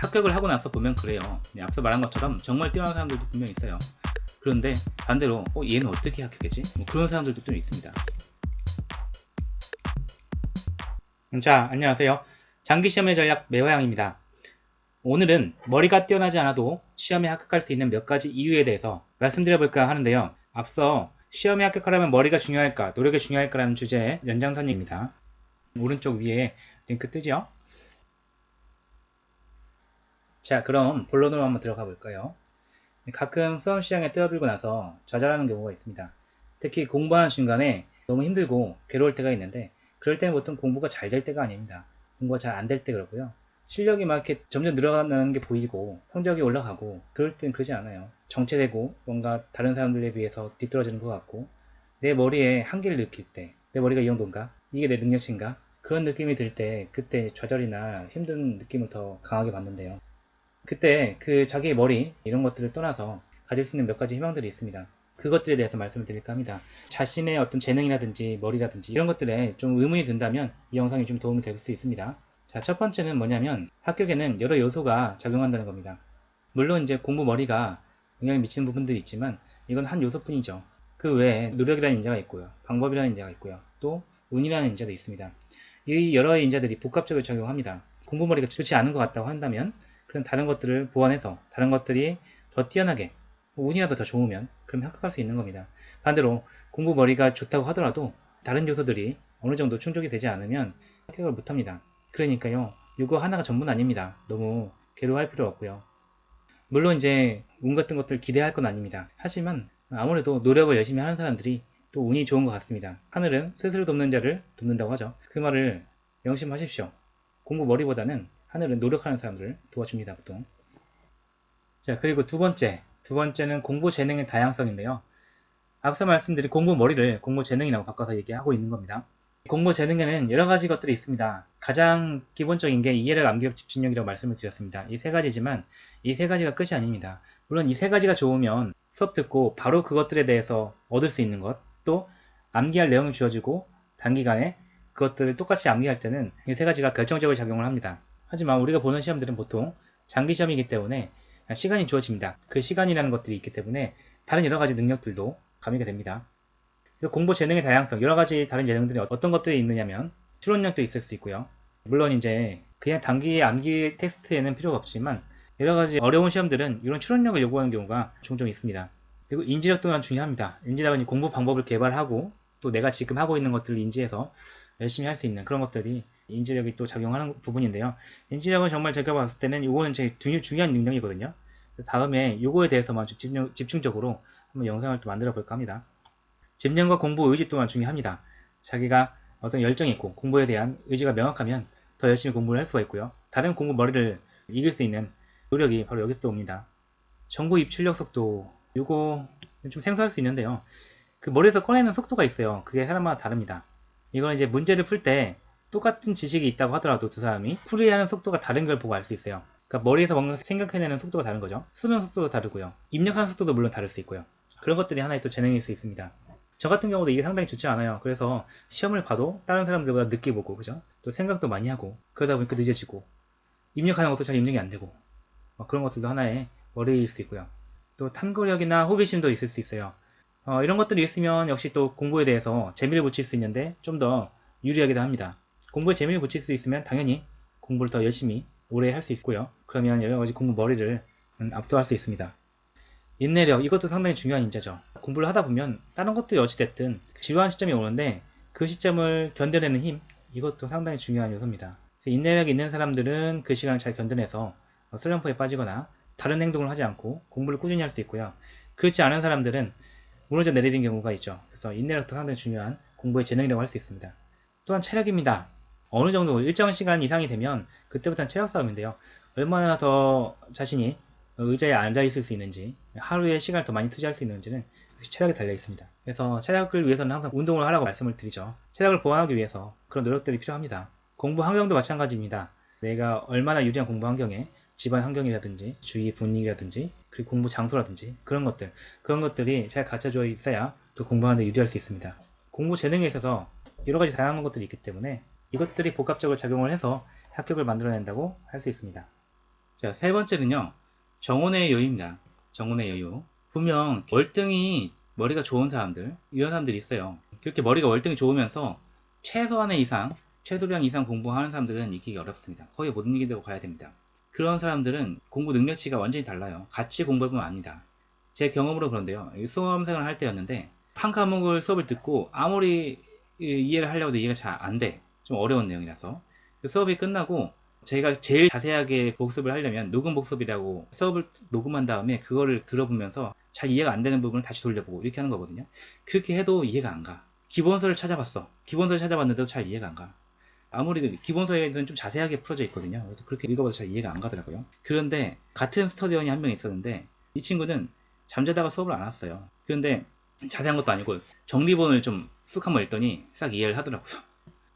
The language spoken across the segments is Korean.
합격을 하고 나서 보면 그래요. 네, 앞서 말한 것처럼 정말 뛰어난 사람들도 분명 있어요. 그런데 반대로 어, 얘는 어떻게 합격했지? 뭐 그런 사람들도 좀 있습니다. 음, 자, 안녕하세요. 장기시험의 전략 매화양입니다. 오늘은 머리가 뛰어나지 않아도 시험에 합격할 수 있는 몇 가지 이유에 대해서 말씀드려볼까 하는데요. 앞서 시험에 합격하려면 머리가 중요할까, 노력이 중요할까라는 주제의 연장선입니다. 오른쪽 위에 링크 뜨죠? 자, 그럼 본론으로 한번 들어가 볼까요? 가끔 수험 시장에 뛰어들고 나서 좌절하는 경우가 있습니다. 특히 공부하는 중간에 너무 힘들고 괴로울 때가 있는데 그럴 때는 보통 공부가 잘 될 때가 아닙니다. 공부가 잘 안 될 때 그러고요. 실력이 막 이렇게 점점 늘어나는 게 보이고 성적이 올라가고 그럴 땐 그러지 않아요. 정체되고 뭔가 다른 사람들에 비해서 뒤떨어지는 것 같고 내 머리에 한계를 느낄 때 내 머리가 이 정도인가? 이게 내 능력치인가? 그런 느낌이 들 때 그때 좌절이나 힘든 느낌을 더 강하게 받는데요. 그때 그 자기의 머리 이런 것들을 떠나서 가질 수 있는 몇 가지 희망들이 있습니다. 그것들에 대해서 말씀을 드릴까 합니다. 자신의 어떤 재능이라든지 머리라든지 이런 것들에 좀 의문이 든다면 이 영상이 좀 도움이 될 수 있습니다. 자, 첫 번째는 뭐냐면 합격에는 여러 요소가 작용한다는 겁니다. 물론 이제 공부 머리가 영향을 미치는 부분들이 있지만 이건 한 요소뿐이죠. 그 외에 노력이라는 인자가 있고요. 방법이라는 인자가 있고요. 또 운이라는 인자도 있습니다. 이 여러 인자들이 복합적으로 작용합니다. 공부 머리가 좋지 않은 것 같다고 한다면 그럼 다른 것들을 보완해서 다른 것들이 더 뛰어나게 운이라도 더 좋으면 그럼 합격할 수 있는 겁니다. 반대로 공부 머리가 좋다고 하더라도 다른 요소들이 어느 정도 충족이 되지 않으면 합격을 못합니다. 그러니까요, 이거 하나가 전부는 아닙니다. 너무 괴로워할 필요 없고요. 물론 이제 운 같은 것들 기대할 건 아닙니다. 하지만 아무래도 노력을 열심히 하는 사람들이 또 운이 좋은 것 같습니다. 하늘은 스스로 돕는 자를 돕는다고 하죠. 그 말을 명심하십시오. 공부 머리보다는 하늘은 노력하는 사람들을 도와줍니다, 보통. 자, 그리고 두 번째. 두 번째는 공부 재능의 다양성인데요. 앞서 말씀드린 공부 머리를 공부 재능이라고 바꿔서 얘기하고 있는 겁니다. 공부 재능에는 여러 가지 것들이 있습니다. 가장 기본적인 게 이해력, 암기력, 집중력이라고 말씀을 드렸습니다. 이 세 가지지만 이 세 가지가 끝이 아닙니다. 물론 이 세 가지가 좋으면 수업 듣고 바로 그것들에 대해서 얻을 수 있는 것, 또 암기할 내용을 주어지고 단기간에 그것들을 똑같이 암기할 때는 이 세 가지가 결정적으로 작용을 합니다. 하지만 우리가 보는 시험들은 보통 장기 시험이기 때문에 시간이 주어집니다. 그 시간이라는 것들이 있기 때문에 다른 여러 가지 능력들도 가미가 됩니다. 그래서 공부 재능의 다양성, 여러 가지 다른 예능들이 어떤 것들이 있느냐면 추론력도 있을 수 있고요. 물론 이제 그냥 단기 암기 테스트에는 필요가 없지만 여러 가지 어려운 시험들은 이런 추론력을 요구하는 경우가 종종 있습니다. 그리고 인지력 또한 중요합니다. 인지력은 공부 방법을 개발하고 또 내가 지금 하고 있는 것들을 인지해서 열심히 할 수 있는 그런 것들이 인지력이 또 작용하는 부분인데요. 인지력은 정말 제가 봤을 때는 이거는 제 중요한 능력이거든요. 다음에 이거에 대해서만 좀 집중, 집중적으로 한번 영상을 또 만들어 볼까 합니다. 집념과 공부 의지 또한 중요합니다. 자기가 어떤 열정이 있고 공부에 대한 의지가 명확하면 더 열심히 공부를 할 수가 있고요. 다른 공부 머리를 이길 수 있는 노력이 바로 여기서 또 옵니다. 정보 입출력 속도 이거 좀 생소할 수 있는데요. 그 머리에서 꺼내는 속도가 있어요. 그게 사람마다 다릅니다. 이거는 이제 문제를 풀 때 똑같은 지식이 있다고 하더라도 두 사람이 풀이하는 속도가 다른 걸 보고 알 수 있어요. 그러니까 머리에서 뭔가 생각해내는 속도가 다른 거죠. 쓰는 속도도 다르고요. 입력하는 속도도 물론 다를 수 있고요. 그런 것들이 하나의 또 재능일 수 있습니다. 저 같은 경우도 이게 상당히 좋지 않아요. 그래서 시험을 봐도 다른 사람들보다 늦게 보고, 그죠? 또 생각도 많이 하고, 그러다 보니까 늦어지고, 입력하는 것도 잘 입력이 안 되고, 뭐 그런 것들도 하나의 머리일 수 있고요. 또 탐구력이나 호기심도 있을 수 있어요. 어, 이런 것들이 있으면 역시 또 공부에 대해서 재미를 붙일 수 있는데 좀 더 유리하기도 합니다. 공부에 재미를 붙일 수 있으면 당연히 공부를 더 열심히 오래 할 수 있고요. 그러면 여러 가지 공부 머리를 음, 압도할 수 있습니다. 인내력 이것도 상당히 중요한 인자죠. 공부를 하다 보면 다른 것들이 어찌됐든 지루한 시점이 오는데 그 시점을 견뎌내는 힘 이것도 상당히 중요한 요소입니다. 인내력이 있는 사람들은 그 시간을 잘 견뎌내서 슬럼프에 빠지거나 다른 행동을 하지 않고 공부를 꾸준히 할 수 있고요. 그렇지 않은 사람들은 무너져 내리는 경우가 있죠. 그래서 인내력도 상당히 중요한 공부의 재능이라고 할 수 있습니다. 또한 체력입니다. 어느 정도 일정 시간 이상이 되면 그때부터는 체력 싸움인데요. 얼마나 더 자신이 의자에 앉아 있을 수 있는지 하루에 시간을 더 많이 투자할 수 있는지는 체력에 달려 있습니다. 그래서 체력을 위해서는 항상 운동을 하라고 말씀을 드리죠. 체력을 보완하기 위해서 그런 노력들이 필요합니다. 공부 환경도 마찬가지입니다. 내가 얼마나 유리한 공부 환경에 집안 환경이라든지 주위 분위기라든지 그리고 공부 장소라든지 그런 것들 그런 것들이 잘 갖춰져 있어야 또 공부하는 데 유리할 수 있습니다. 공부 재능에 있어서 여러 가지 다양한 것들이 있기 때문에 이것들이 복합적으로 작용을 해서 합격을 만들어낸다고 할 수 있습니다. 자, 세 번째는요. 정원의 여유입니다. 정원의 여유. 분명 월등히 머리가 좋은 사람들, 이런 사람들이 있어요. 그렇게 머리가 월등히 좋으면서 최소한의 이상, 최소량 이상 공부하는 사람들은 이기기 어렵습니다. 거의 못 이기려고 가야 됩니다. 그런 사람들은 공부 능력치가 완전히 달라요. 같이 공부해보면 압니다. 제 경험으로 그런데요. 이 수험생활 할 때였는데 한 과목을 수업을 듣고 아무리 이해를 하려고 해도 이해가 잘 안 돼. 좀 어려운 내용이라서 그 수업이 끝나고 저희가 제일 자세하게 복습을 하려면 녹음 복습이라고 수업을 녹음한 다음에 그거를 들어보면서 잘 이해가 안 되는 부분을 다시 돌려보고 이렇게 하는 거거든요. 그렇게 해도 이해가 안 가. 기본서를 찾아봤어. 기본서를 찾아봤는데도 잘 이해가 안 가. 아무리 기본서에는 좀 자세하게 풀어져 있거든요. 그래서 그렇게 읽어봐도 잘 이해가 안 가더라고요. 그런데 같은 스터디원이 한 명 있었는데 이 친구는 잠자다가 수업을 안 왔어요. 그런데 자세한 것도 아니고 정리본을 좀 쑥 한번 읽더니 싹 이해를 하더라고요.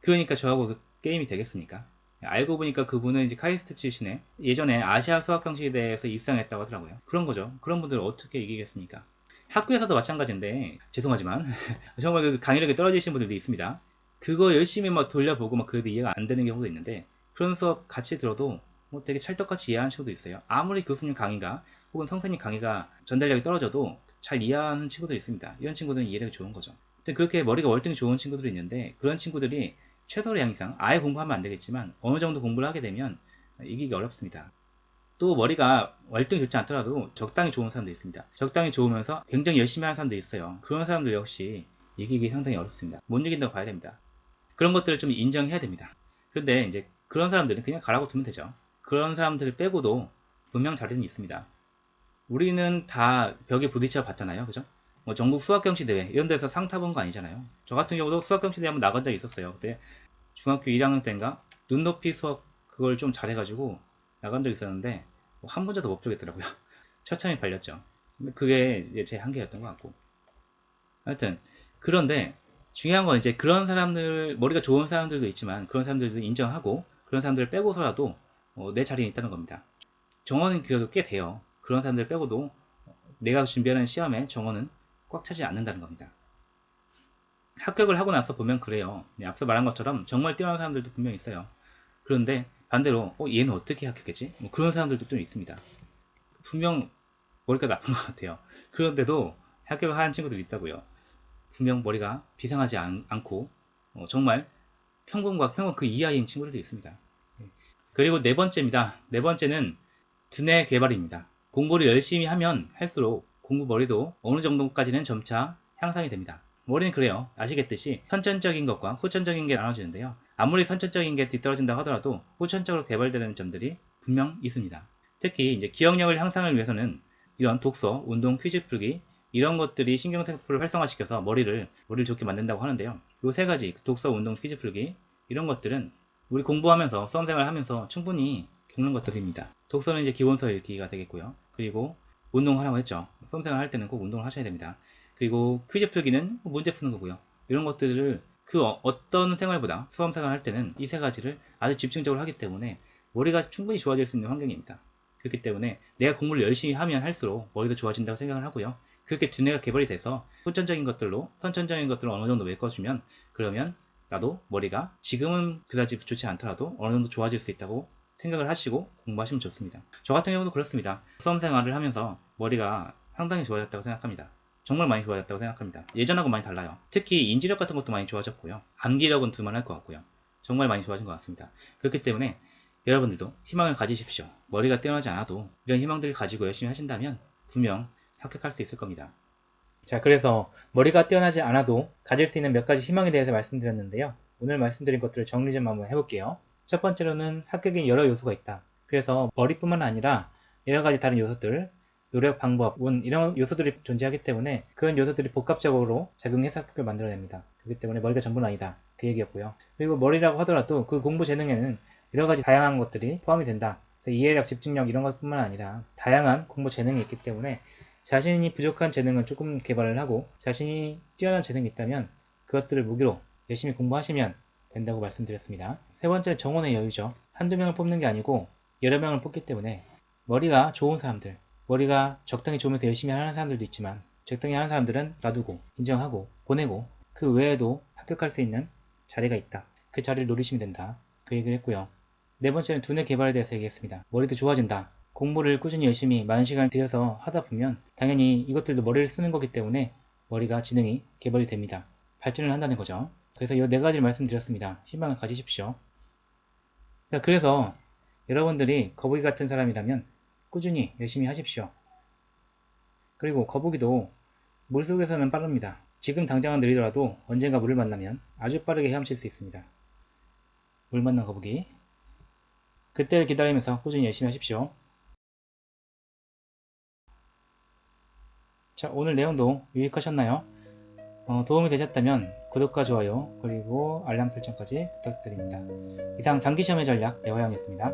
그러니까 저하고 그 게임이 되겠습니까? 알고 보니까 그분은 이제 카이스트 출신에 예전에 아시아 수학경시대에서 입상했다고 하더라고요. 그런 거죠. 그런 분들을 어떻게 이기겠습니까? 학교에서도 마찬가지인데 죄송하지만 정말 그 강의력이 떨어지신 분들도 있습니다. 그거 열심히 막 돌려보고 막 그래도 이해가 안 되는 경우도 있는데 그런 수업 같이 들어도 뭐 되게 찰떡같이 이해하는 친구도 있어요. 아무리 교수님 강의가 혹은 선생님 강의가 전달력이 떨어져도 잘 이해하는 친구도 있습니다. 이런 친구들은 이해력이 좋은 거죠. 그렇게 머리가 월등히 좋은 친구들이 있는데 그런 친구들이 최소의 양이상 아예 공부하면 안 되겠지만 어느 정도 공부를 하게 되면 이기기 어렵습니다. 또 머리가 월등히 좋지 않더라도 적당히 좋은 사람도 있습니다. 적당히 좋으면서 굉장히 열심히 하는 사람도 있어요. 그런 사람들 역시 이기기 상당히 어렵습니다. 못 이긴다고 봐야 됩니다. 그런 것들을 좀 인정해야 됩니다. 그런데 이제 그런 사람들은 그냥 가라고 두면 되죠. 그런 사람들을 빼고도 분명 자리는 있습니다. 우리는 다 벽에 부딪혀 봤잖아요. 그죠? 뭐 전국 수학경시 대회 이런 데서 상 타본 거 아니잖아요. 저 같은 경우도 수학경시 대회 한번 나간 적이 있었어요. 그때 중학교 1학년 때인가 눈높이 수업 그걸 좀 잘해가지고 나간 적이 있었는데 뭐 한 문제도 못 풀겠더라고요. 처참히 발렸죠. 그게 이제 제 한계였던 것 같고. 하여튼 그런데 중요한 건 이제 그런 사람들 머리가 좋은 사람들도 있지만 그런 사람들도 인정하고 그런 사람들을 빼고서라도 어, 내 자리에 있다는 겁니다. 정원은 그래도 꽤 돼요. 그런 사람들 빼고도 내가 준비하는 시험에 정원은 꽉 차지 않는다는 겁니다. 합격을 하고 나서 보면 그래요. 네, 앞서 말한 것처럼 정말 뛰어난 사람들도 분명 있어요. 그런데 반대로 어, 얘는 어떻게 합격했지? 뭐 그런 사람들도 좀 있습니다. 분명 머리가 나쁜 것 같아요. 그런데도 합격을 하는 친구들이 있다고요. 분명 머리가 비상하지 않, 고 어, 정말 평균과 평균 그 이하인 친구들도 있습니다. 네. 그리고 네 번째입니다. 네 번째는 두뇌 개발입니다. 공부를 열심히 하면 할수록 공부 머리도 어느 정도까지는 점차 향상이 됩니다. 머리는 그래요. 아시겠듯이 선천적인 것과 후천적인 게 나눠지는데요. 아무리 선천적인 게 뒤떨어진다고 하더라도 후천적으로 개발되는 점들이 분명 있습니다. 특히 이제 기억력을 향상을 위해서는 이런 독서, 운동, 퀴즈 풀기 이런 것들이 신경세포를 활성화시켜서 머리를 머리를 좋게 만든다고 하는데요. 이 세 가지 독서, 운동, 퀴즈 풀기 이런 것들은 우리 공부하면서 수험생활 하면서 충분히 겪는 것들입니다. 독서는 이제 기본서 읽기가 되겠고요. 그리고 운동하라고 했죠. 수험생활 할 때는 꼭 운동을 하셔야 됩니다. 그리고 퀴즈 풀기는 문제 푸는 거고요. 이런 것들을 그 어, 떤 생활보다 수험 생활 할 때는 이 세 가지를 아주 집중적으로 하기 때문에 머리가 충분히 좋아질 수 있는 환경입니다. 그렇기 때문에 내가 공부를 열심히 하면 할수록 머리도 좋아진다고 생각을 하고요. 그렇게 두뇌가 개발이 돼서 후천적인 것들로 선천적인 것들을 어느 정도 메꿔주면 그러면 나도 머리가 지금은 그다지 좋지 않더라도 어느 정도 좋아질 수 있다고 생각을 하시고 공부하시면 좋습니다. 저 같은 경우도 그렇습니다. 수험 생활을 하면서 머리가 상당히 좋아졌다고 생각합니다. 정말 많이 좋아졌다고 생각합니다. 예전하고 많이 달라요. 특히 인지력 같은 것도 많이 좋아졌고요. 암기력은 두말할 것 같고요. 정말 많이 좋아진 것 같습니다. 그렇기 때문에 여러분들도 희망을 가지십시오. 머리가 뛰어나지 않아도 이런 희망들을 가지고 열심히 하신다면 분명 합격할 수 있을 겁니다. 자, 그래서 머리가 뛰어나지 않아도 가질 수 있는 몇 가지 희망에 대해서 말씀드렸는데요. 오늘 말씀드린 것들을 정리 좀 한번 해볼게요. 첫 번째로는 합격에 여러 요소가 있다. 그래서 머리뿐만 아니라 여러 가지 다른 요소들, 노력, 방법, 운 이런 요소들이 존재하기 때문에 그런 요소들이 복합적으로 작용해서 합격을 만들어냅니다. 그렇기 때문에 머리가 전부는 아니다. 그 얘기였고요. 그리고 머리라고 하더라도 그 공부 재능에는 여러 가지 다양한 것들이 포함이 된다. 이해력, 집중력 이런 것뿐만 아니라 다양한 공부 재능이 있기 때문에 자신이 부족한 재능은 조금 개발을 하고 자신이 뛰어난 재능이 있다면 그것들을 무기로 열심히 공부하시면 된다고 말씀드렸습니다. 세 번째 정원의 여유죠. 한두 명을 뽑는 게 아니고 여러 명을 뽑기 때문에 머리가 좋은 사람들, 머리가 적당히 좋으면서 열심히 하는 사람들도 있지만 적당히 하는 사람들은 놔두고 인정하고 보내고 그 외에도 합격할 수 있는 자리가 있다. 그 자리를 노리시면 된다. 그 얘기를 했고요. 네 번째는 두뇌 개발에 대해서 얘기했습니다. 머리도 좋아진다. 공부를 꾸준히 열심히 많은 시간을 들여서 하다 보면 당연히 이것들도 머리를 쓰는 거기 때문에 머리가 지능이 개발이 됩니다. 발전을 한다는 거죠. 그래서 이 네 가지를 말씀드렸습니다. 희망을 가지십시오. 자, 그래서 여러분들이 거북이 같은 사람이라면 꾸준히 열심히 하십시오. 그리고 거북이도 물속에서는 빠릅니다. 지금 당장은 느리더라도 언젠가 물을 만나면 아주 빠르게 헤엄칠 수 있습니다. 물 만난 거북이. 그때를 기다리면서 꾸준히 열심히 하십시오. 자, 오늘 내용도 유익하셨나요? 어, 도움이 되셨다면 구독과 좋아요 그리고 알람 설정까지 부탁드립니다. 이상 장기시험의 전략 배화영이었습니다.